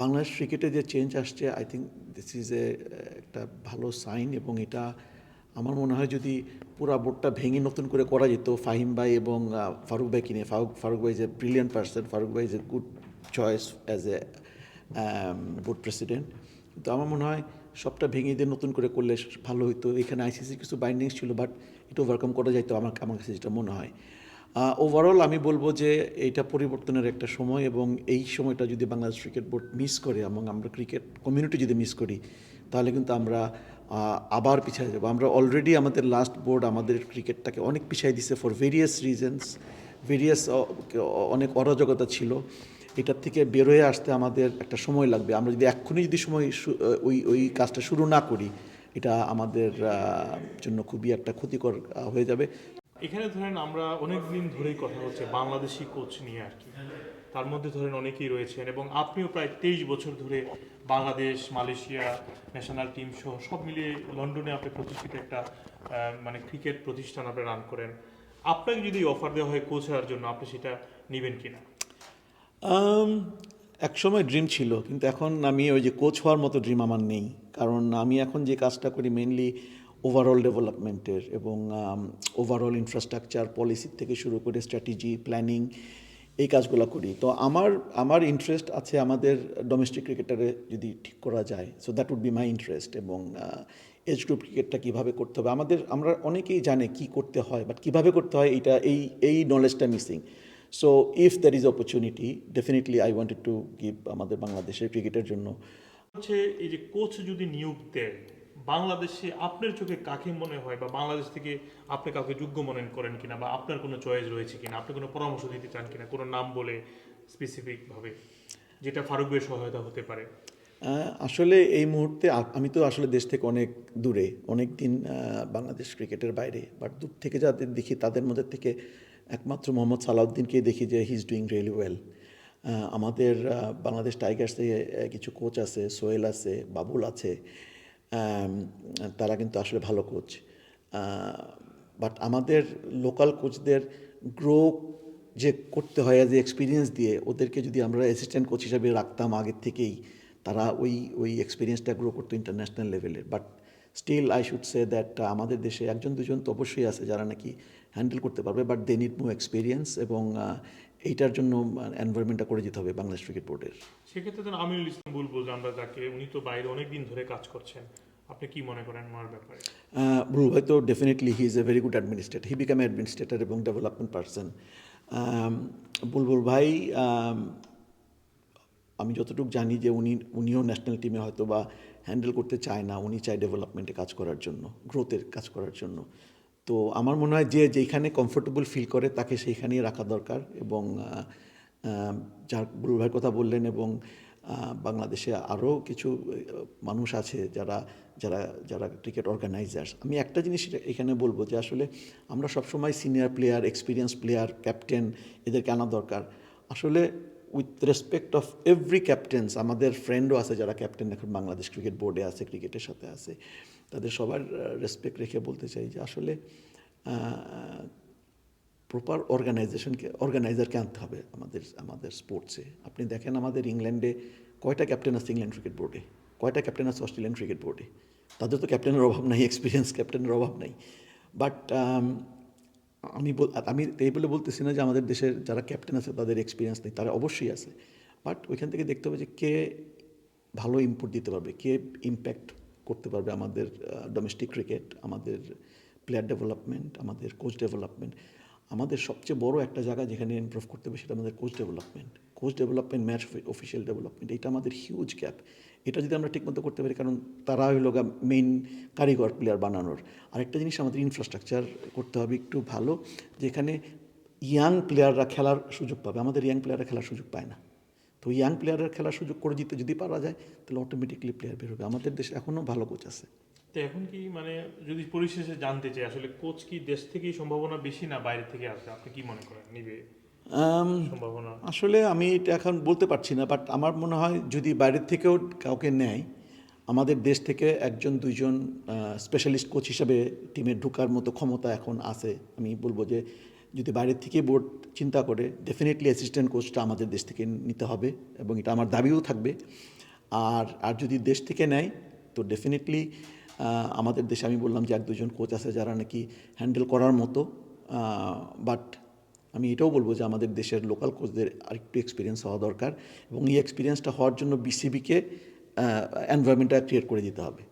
বাংলাদেশ ক্রিকেটে যে চেঞ্জ আসছে I think this is a একটা ভালো সাইন এবং এটা আমার মনে হয় যদি পুরা বোর্ডটা ভেঙে নতুন করে করা যেত, ফাহিম ভাই এবং ফারুক ভাই কিনে, ফারুক ফারুক ভাই is a brilliant person Farooq ভাই is a good choice as a board president তো আমার মনে হয় সবটা ভেঙে দিয়ে নতুন করে করলে ভালো হতো এখানে আইসিসির কিছু বাইন্ডিংস ছিল বাট এটা ওভারকাম করা যাইতো আমার আমার কাছে যেটা মনে হয়। ওভারঅল আমি বলব যে এইটা পরিবর্তনের একটা সময় এবং এই সময়টা যদি বাংলাদেশ ক্রিকেট বোর্ড মিস করে এবং আমরা ক্রিকেট কমিউনিটি যদি মিস করি, তাহলে কিন্তু আমরা আবার পিছিয়ে যাব। আমরা অলরেডি আমাদের লাস্ট বোর্ড আমাদের ক্রিকেটটাকে অনেক পিছিয়ে দিছে ফর ভেরিয়াস রিজনস ভেরিয়াস অনেক অরাজকতা ছিল। এটার থেকে বেরোয় আসতে আমাদের একটা সময় লাগবে। আমরা যদি এক্ষুনি যদি সময় ওই ওই কাজটা শুরু না করি, এটা আমাদের জন্য খুবই একটা ক্ষতিকর হয়ে যাবে। এখানে ধরেন আমরা অনেক দিন ধরেই কথা হচ্ছে বাংলাদেশি কোচ নিয়ে আর কি। তার মধ্যে ধরেন অনেকেই রয়েছেন এবং আপনিও প্রায় তেইশ বছর ধরে বাংলাদেশ, মালয়েশিয়া ন্যাশনাল টিম সহ সব মিলিয়ে লন্ডনে আপনি প্রতিষ্ঠিত একটা মানে ক্রিকেট প্রতিষ্ঠান আপনি রান করেন। আপনাকে যদি অফার দেওয়া হয় কোচ হওয়ার জন্য, আপনি সেটা নেবেন কিনা? এক সময় ড্রিম ছিল, কিন্তু এখন আমি ওই যে কোচ হওয়ার মতো ড্রিম আমার নেই। কারণ আমি এখন যে কাজটা করি মেনলি ওভারঅল ডেভেলপমেন্টের এবং ওভারঅল ইনফ্রাস্ট্রাকচার পলিসি থেকে শুরু করে স্ট্র্যাটেজি প্ল্যানিং এই কাজগুলো করি। তো আমার আমার ইন্টারেস্ট আছে আমাদের ডোমেস্টিক ক্রিকেটারে যদি ঠিক করা যায় so that would be my interest এবং এজ গ্রুপ ক্রিকেটটা কীভাবে করতে হবে। আমাদের, আমরা অনেকেই জানে কি করতে হয় বাট কীভাবে করতে হয় এইটা, এই এই নলেজটা missing so if there is opportunity definitely I wanted to give আমাদের বাংলাদেশের ক্রিকেটের জন্য। হচ্ছে এই যে কোচ যদি নিয়োগ দেয় বাংলাদেশে আপনার চোখে কাকে মনে হয় বা বাংলাদেশ থেকে আপনি কাউকে যোগ্য মনে করেন কিনা বা আপনার কোনো চয়েস রয়েছে কিনা? আপনি কোনো পরামর্শ দিতে চান কিনা? কোনো নাম বলে স্পেসিফিকভাবে যেটা ফারুক সহায়তা হতে পারে। আসলে এই মুহূর্তে আমি তো আসলে দেশ থেকে অনেক দূরে, অনেক দিন বাংলাদেশ ক্রিকেটের বাইরে বাট দূর থেকে যাদের দেখি, তাদের মধ্যে থেকে একমাত্র মোহাম্মদ সালাউদ্দিনকে দেখি যে he is doing really well আমাদের বাংলাদেশ টাইগার্সে কিছু কোচ আছে, সোহেল আছে, বাবুল আছে। তারা কিন্তু আসলে ভালো কোচ বাট আমাদের লোকাল কোচদের গ্রো যে করতে হয় অ্যাজ এক্সপিরিয়েন্স দিয়ে, ওদেরকে যদি আমরা অ্যাসিস্ট্যান্ট কোচ হিসাবে রাখতাম আগের থেকেই, তারা ওই ওই এক্সপিরিয়েন্সটা গ্রো করতো ইন্টারন্যাশনাল লেভেলের but still I should say that আমাদের দেশে একজন, দুজন তো অবশ্যই আছে যারা নাকি হ্যান্ডেল করতে পারবে but they need more experience এবং এইটার জন্য এনভায়রনমেন্টটা করে যেতে হবে বাংলাদেশ ক্রিকেট বোর্ডের সেক্ষেত্রে তো আমিনুল ইসলাম বুলবুল আমরা যাকে উনি তো বাইরে অনেক দিন ধরে কাজ করছেন। আপনি কি মনে করেন ওনার ব্যাপারে? বুল ভাই তো definitely he is a very good administrator he become administrator এবং ডেভেলপমেন্ট পার্সন বুলবুল ভাই আমি যতটুকু জানি যে উনি উনিও ন্যাশনাল টিমে হয়তো বা হ্যান্ডেল করতে চায় না। উনি চায় ডেভেলপমেন্টে কাজ করার জন্য গ্রোথের কাজ করার জন্য। তো আমার মনে হয় যে যেখানে কমফোর্টেবল ফিল করে তাকে সেইখানেই রাখা দরকার এবং যার ভাইয়ের কথা বললেন এবং বাংলাদেশে আরও কিছু মানুষ আছে যারা যারা যারা ক্রিকেট অর্গানাইজার্স আমি একটা জিনিস এখানে বলব যে আসলে আমরা সবসময় senior player experience player captain এদেরকে আনা দরকার। আসলে with respect of every captains আমাদের ফ্রেন্ডও আছে যারা ক্যাপ্টেন এখন বাংলাদেশ ক্রিকেট বোর্ডে আছে ক্রিকেটের সাথে আছে। তাদের সবার রেসপেক্ট রেখে বলতে চাই যে আসলে প্রপার অর্গানাইজেশনকে অর্গানাইজারকে আনতে হবে আমাদের আমাদের স্পোর্টসে আপনি দেখেন আমাদের ইংল্যান্ডে কয়টা ক্যাপ্টেন আছে ইংল্যান্ড ক্রিকেট বোর্ডে কয়টা ক্যাপ্টেন আছে অস্ট্রেলিয়ান ক্রিকেট বোর্ডে তাদের তো ক্যাপ্টেনের অভাব নাই এক্সপিরিয়েন্স ক্যাপ্টেনের অভাব নাই। বাট আমি বল, আমি এই বলে বলতেছি না যে আমাদের দেশের যারা ক্যাপ্টেন আছে তাদের এক্সপিরিয়েন্স নেই, তারা অবশ্যই আছে। বাট ওইখান থেকে দেখতে হবে যে কে ভালো ইনপুট দিতে পারবে, কে ইম্প্যাক্ট করতে পারবে আমাদের ডোমেস্টিক ক্রিকেট আমাদের প্লেয়ার ডেভেলপমেন্ট আমাদের কোচ ডেভেলপমেন্ট আমাদের সবচেয়ে বড় একটা জায়গা যেখানে ইমপ্রুভ করতে হবে সেটা আমাদের coach development coach development match official development এটা আমাদের হিউজ গ্যাপ এটা যদি আমরা ঠিকমতো করতে পারি, কারণ তারা হলো মেইন কারিগর প্লেয়ার বানানোর। আরেকটা জিনিস আমাদের ইনফ্রাস্ট্রাকচার করতে হবে একটু ভালো, যেখানে ইয়াং প্লেয়াররা খেলার সুযোগ পাবে। আমাদের ইয়াং প্লেয়াররা খেলার সুযোগ পায় না। তো ইয়াং প্লেয়ারের খেলার সুযোগ করে দিতে যদি পারা যায় তাহলে অটোমেটিকলি প্লেয়ার বের হবে। আমাদের দেশে এখনও ভালো কোচ আছে। তো এখন কি মানে যদি পরিশেষে জানতে চাই আসলে কোচ কি দেশ থেকেই সম্ভাবনা বেশি না বাইরে থেকে আসবে আপনি কি মনে করেন নিবে? সম্ভাবনা? আসলে আমি এটা এখন বলতে পারছি না বাট আমার মনে হয় যদি বাইরের থেকেও কাউকে নেয় আমাদের দেশ থেকে একজন দুইজন স্পেশালিস্ট কোচ হিসাবে টিমে ঢোকার মতো ক্ষমতা এখন আছে। আমি বলব যে যদি বাইরের থেকে বোর্ড চিন্তা করে ডেফিনেটলি অ্যাসিস্ট্যান্ট কোচটা আমাদের দেশ থেকে নিতে হবে এবং এটা আমার দাবিও থাকবে। আর আর যদি দেশ থেকে নেয়, তো ডেফিনেটলি আমাদের দেশে আমি বললাম যে এক দুজন কোচ আছে যারা নাকি হ্যান্ডেল করার মতো বাট আমি এটাও বলব যে আমাদের দেশের লোকাল কোচদের আরেকটু এক্সপিরিয়েন্স হওয়া দরকার এবং এই এক্সপিরিয়েন্সটা হওয়ার জন্য বিসিবিকে এনভায়রনমেন্টটা ক্রিয়েট করে দিতে হবে।